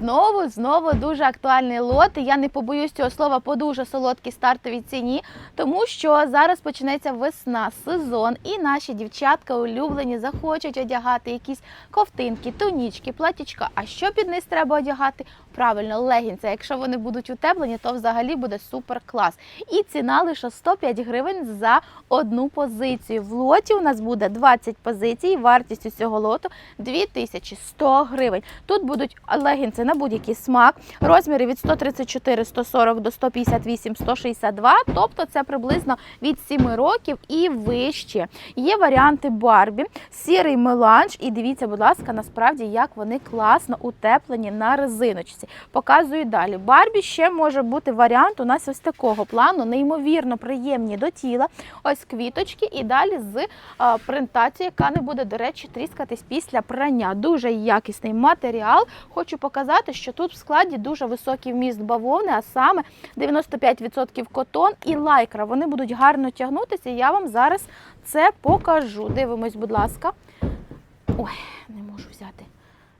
Знову, знову дуже актуальний лот. Я не побоюсь цього слова по дуже солодкій стартовій ціні, тому що зараз почнеться весна, сезон, і наші дівчатка улюблені захочуть одягати якісь ковтинки, тонічки, платічка. А що під низ треба одягати? Правильно, легінці. Якщо вони будуть утеплені, то взагалі буде супер клас. І ціна лише 105 гривень за одну позицію. В лоті у нас буде 20 позицій, вартість усього лоту 2100 гривень. Тут будуть легінці на будь-який смак, розміри від 134, 140 до 158, 162, тобто це приблизно від 7 років і вище. Є варіанти Барбі, сірий меланж, і дивіться, будь ласка, насправді як вони класно утеплені на резиночці. Показую далі. Барбі ще може бути варіант у нас ось такого плану, неймовірно приємні до тіла. Ось квіточки, і далі з принтацією, яка не буде, до речі, тріскатись після прання. Дуже якісний матеріал. Хочу показати, що тут в складі дуже високий вміст бавовни, а саме 95% котон і лайкра. Вони будуть гарно тягнутися. і Я вам зараз це покажу. Дивимось, будь ласка. Ой, не можу взяти.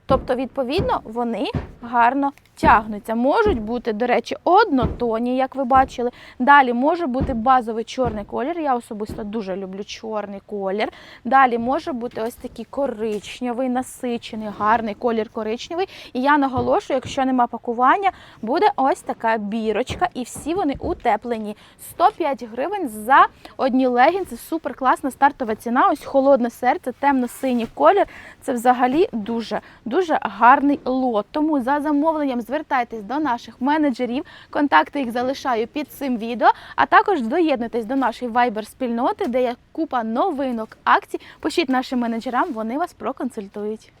Тобто, відповідно, вони гарно тягнуться. Можуть бути, до речі, однотонні, як ви бачили. Далі може бути базовий чорний колір. Я особисто дуже люблю чорний колір. Далі може бути ось такий коричневий, насичений, гарний колір коричневий. І я наголошую, якщо нема пакування, буде ось така бірочка, і всі вони утеплені. 105 гривень за одні легінці. Супер класна стартова ціна. Ось холодне серце, темно-синій колір. Це взагалі дуже дуже гарний лот. Тому за замовленням звертайтесь до наших менеджерів. Контакти їх залишаю під цим відео. А також доєднуйтесь до нашої Viber спільноти, де є купа новинок, акцій. Пишіть нашим менеджерам, вони вас проконсультують.